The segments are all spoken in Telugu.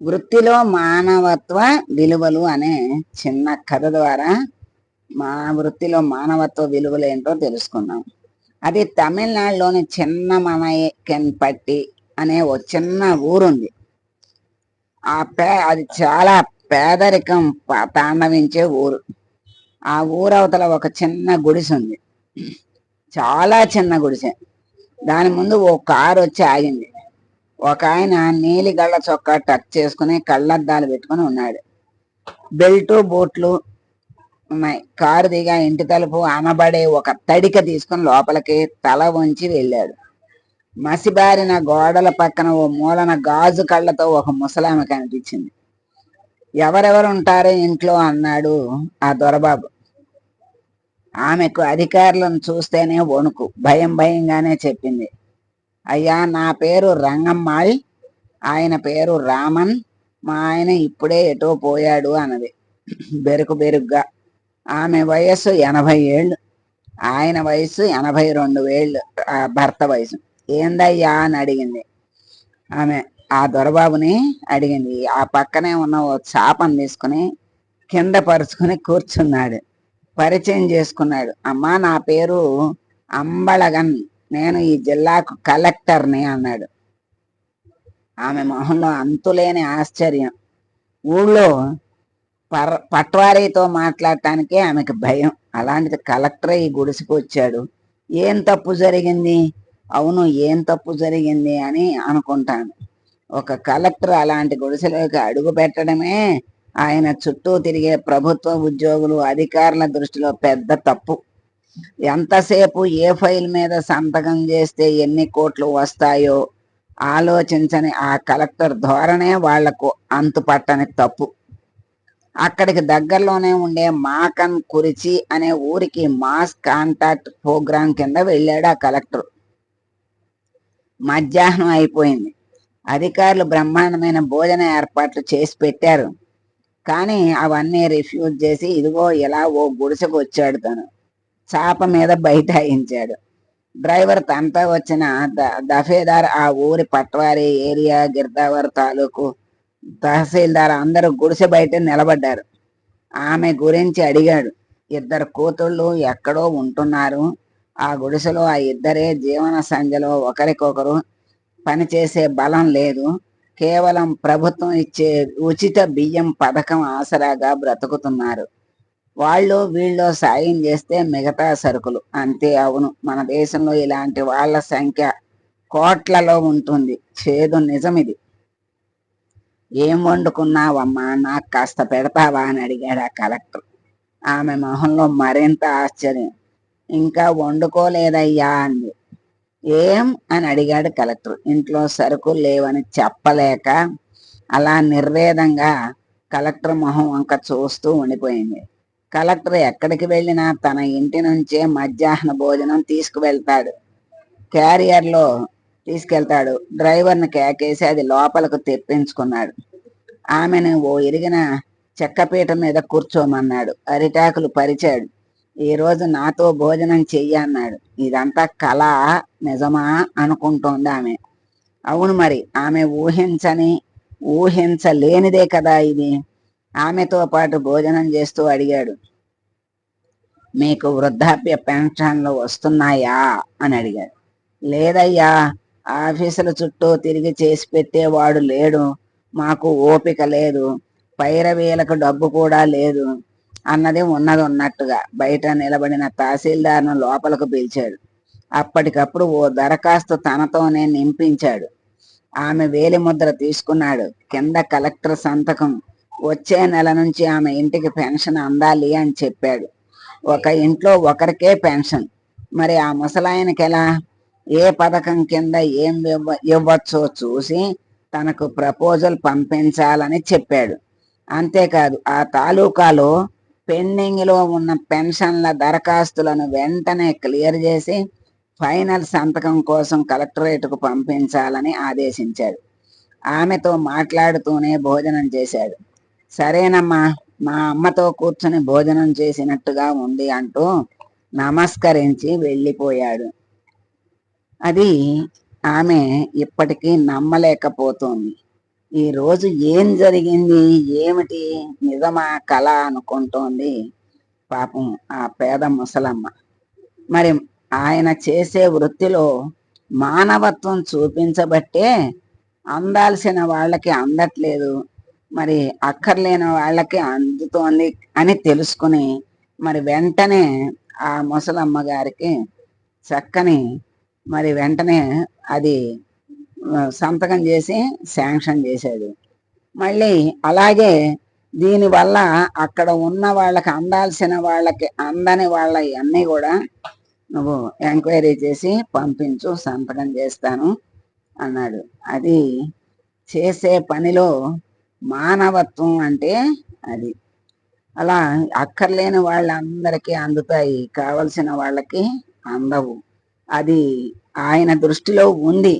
వృత్తిలో మానవత్వ విలువలు అనే చిన్న కథ ద్వారా మా వృత్తిలో మానవత్వ విలువలు ఏంటో తెలుసుకున్నాం అది తమిళనాడులోని చిన్న మనయకెన్పట్టి అనే ఒక చిన్న ఊరుంది. ఆ పే అది చాలా పేదరికం తాండవించే ఊరు. ఆ ఊరవతల ఒక చిన్న గుడిసె ఉంది చాలా చిన్న గుడిసె. దాని ముందు ఓ కారు వచ్చి ఆగింది. ఒక ఆయన నీలి గళ్ళ చొక్కా టక్ చేసుకుని కళ్ళద్దాలు పెట్టుకుని ఉన్నాడు. బెల్టు బూట్లు ఉన్నాయి కారు దిగా ఇంటి తలుపు అనబడే ఒక తడిక తీసుకుని లోపలికి తల వంచి వెళ్ళాడు. మసిబారిన గోడల పక్కన ఓ మూలన గాజు కళ్ళతో ఒక ముసలామె కనిపించింది. ఎవరెవరు ఉంటారో ఇంట్లో అన్నాడు ఆ దొరబాబు. ఆమెకు అధికారులను చూస్తేనే వణుకు భయం భయంగానే చెప్పింది. అయ్యా నా పేరు రంగమ్మాళ్. ఆయన పేరు రామన్. మా ఆయన ఇప్పుడే ఎటో పోయాడు అన్నది. బెరుకు బెరుగ్గా. ఆమె వయస్సు ఎనభై ఏళ్ళు. ఆయన వయసు ఎనభై రెండు వేళ్ళు. ఆ భర్త వయసు ఏందయ్యా అని అడిగింది. ఆమె ఆ దొరబాబుని అడిగింది. ఆ పక్కనే ఉన్న ఓ చాపను తీసుకుని కింద పరుచుకుని కూర్చున్నాడు. పరిచయం చేసుకున్నాడు. అమ్మా నా పేరు అంబళగన్. నేను ఈ జిల్లాకు కలెక్టర్ని అన్నాడు. ఆమె మొహంలో అంతులేని ఆశ్చర్యం. ఊళ్ళో పర్ పట్వారీతో మాట్లాడటానికే ఆమెకు భయం. అలాంటిది కలెక్టర్ ఈ గుడిసెకు వచ్చాడు. ఏం తప్పు జరిగింది? అవును ఏం తప్పు జరిగింది అని అనుకుంటాను. ఒక కలెక్టర్ అలాంటి గుడిసెలోకి అడుగు పెట్టడమే ఆయన చుట్టూ తిరిగే ప్రభుత్వ ఉద్యోగులు అధికారుల దృష్టిలో పెద్ద తప్పు. ఎంతసేపు ఏ ఫైల్ మీద సంతకం చేస్తే ఎన్ని కోట్లు వస్తాయో ఆలోచించని ఆ కలెక్టర్ ధోరణే వాళ్ళకు అంతుపట్టని తప్పు. అక్కడికి దగ్గరలోనే ఉండే మాకన్ కురిచి అనే ఊరికి మాస్ కాంటాక్ట్ ప్రోగ్రాం కింద వెళ్ళాడు ఆ కలెక్టర్. మధ్యాహ్నం అయిపోయింది. అధికారులు బ్రహ్మాండమైన భోజన ఏర్పాట్లు చేసి పెట్టారు. కానీ అవన్నీ రిఫ్యూజ్ చేసి ఇదిగో ఇలా ఓ గుడిసెకు వచ్చాడు తను. చాప మీద బైఠాయించాడు. డ్రైవర్ తనతో వచ్చిన ద- దఫేదార్ ఆ ఊరి పట్వారి ఏరియా గిర్దావర్ తాలూకు తహసీల్దార్ అందరూ గుడిసె బయట నిలబడ్డారు. ఆమె గురించి అడిగాడు. ఇద్దరు కూతుళ్ళు ఎక్కడో ఉంటున్నారు. ఆ గుడిసెలో ఆ ఇద్దరే జీవన సంధ్యలో ఒకరికొకరు పనిచేసే బలం లేదు. కేవలం ప్రభుత్వం ఇచ్చే ఉచిత బియ్యం పథకం ఆసరాగా బ్రతుకుతున్నారు. వాళ్ళు వీళ్ళు సాయం చేస్తే మిగతా సరుకులు. అంతే అవును. మన దేశంలో ఇలాంటి వాళ్ళ సంఖ్య కోట్లలో ఉంటుంది. చేదు నిజం ఇది ఏం వండుకున్నావమ్మా? నాకు కాస్త పెడతావా? అని అడిగాడు ఆ కలెక్టర్. ఆమె మొహంలో మరింత ఆశ్చర్యం. ఇంకా వండుకోలేదయ్యా అంది. ఏం? అని అడిగాడు కలెక్టర్. ఇంట్లో సరుకులు లేవని చెప్పలేక అలా నిర్వేదంగా కలెక్టర్ మొహం వంక చూస్తూ ఉండిపోయింది. కలెక్టర్ ఎక్కడికి వెళ్ళినా తన ఇంటి నుంచే మధ్యాహ్న భోజనం తీసుకువెళ్తాడు. క్యారియర్లో తీసుకెళ్తాడు. డ్రైవర్ని కేకేసి అది లోపలకు తెప్పించుకున్నాడు. ఆమెను ఓ ఇరిగిన చెక్కపీట మీద కూర్చోమన్నాడు. అరిటాకులు పరిచాడు. ఈరోజు నాతో భోజనం చెయ్యి అన్నాడు. ఇదంతా కళ నిజమా అనుకుంటోంది ఆమె. అవును మరి ఆమె ఊహించని ఊహించలేనిదే కదా ఇది? ఆమెతో పాటు భోజనం చేస్తూ అడిగాడు. మీకు వృద్ధాప్య పెన్షన్లు వస్తున్నాయా? అని అడిగాడు. లేదయ్యా ఆఫీసుల చుట్టూ తిరిగి చేసి పెట్టేవాడు లేడు. మాకు ఓపిక లేదు. పైరవీలకు డబ్బు కూడా లేదు. అన్నది ఉన్నది ఉన్నట్టుగా బయట నిలబడిన తహసీల్దార్ను లోపలకు పిలిచాడు. అప్పటికప్పుడు ఓ దరఖాస్తు తనతోనే నింపించాడు. ఆమె వేలి ముద్ర తీసుకున్నాడు. కింద కలెక్టర్ సంతకం వచ్చే నెల నుంచి ఆమె ఇంటికి పెన్షన్ అందాలి అని చెప్పాడు. ఒక ఇంట్లో ఒకరికే పెన్షన్. మరి ఆ ముసలాయనకి ఎలా? ఏ పథకం కింద ఏం ఇవ్వ ఇవ్వచ్చో చూసి తనకు ప్రపోజల్ పంపించాలని చెప్పాడు. అంతేకాదు ఆ తాలూకాలో పెండింగ్లో ఉన్న పెన్షన్ల దరఖాస్తులను వెంటనే క్లియర్ చేసి ఫైనల్ సంతకం కోసం కలెక్టరేట్కు పంపించాలని ఆదేశించాడు. ఆమెతో మాట్లాడుతూనే భోజనం చేశాడు. సరేనమ్మా. మా అమ్మతో కూర్చొని భోజనం చేసినట్టుగా ఉంది అంటూ నమస్కరించి వెళ్ళిపోయాడు. అది ఆమె ఇప్పటికీ నమ్మలేకపోతోంది. ఈ రోజు ఏం జరిగింది? ఏమిటి? నిజమా? కళ అనుకుంటోంది పాపం ఆ పేద ముసలమ్మ. మరి ఆయన చేసే వృత్తిలో మానవత్వం చూపించబట్టే అందాల్సిన వాళ్ళకి అందట్లేదు. మరి అక్కర్లేని వాళ్ళకి అందుతోంది అని తెలుసుకుని మరి వెంటనే ఆ ముసలమ్మ గారికి చక్కని మరి వెంటనే అది సంతకం చేసి శాంక్షన్ చేసేది. మళ్ళీ అలాగే దీనివల్ల అక్కడ ఉన్న వాళ్ళకి అందాల్సిన వాళ్ళకి అందని వాళ్ళ అన్నీ కూడా నువ్వు ఎంక్వైరీ చేసి పంపించు సంతకం చేస్తాను అన్నాడు. అది చేసే పనిలో మానవత్వం అంటే అది. అలా అక్కర్లేని వాళ్ళందరికీ అందుతాయి. కావలసిన వాళ్ళకి అందవు. అది ఆయన దృష్టిలో ఉంది.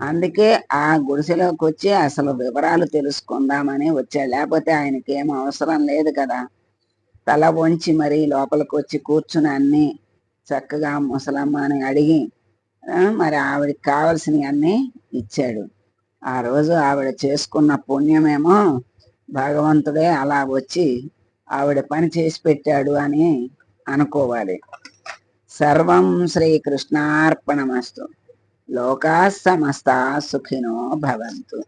అందుకే ఆ గుడిసెలోకి వచ్చి అసలు వివరాలు తెలుసుకుందామని వచ్చాడు లేకపోతే ఆయనకి ఏం అవసరం లేదు కదా. తల వంచి మరి లోపలికి వచ్చి కూర్చుని అన్ని చక్కగా ముసలమ్మని అడిగి మరి ఆవిడకి కావలసినవి అన్నీ ఇచ్చాడు. ఆ రోజు ఆవిడ చేసుకున్న పుణ్యమేమో భగవంతుడే అలా వచ్చి ఆవిడ పని చేసి పెట్టాడు అని అనుకోవాలి. సర్వం శ్రీకృష్ణార్పణమస్తు. లోకా సమస్త సుఖినో భవంతు.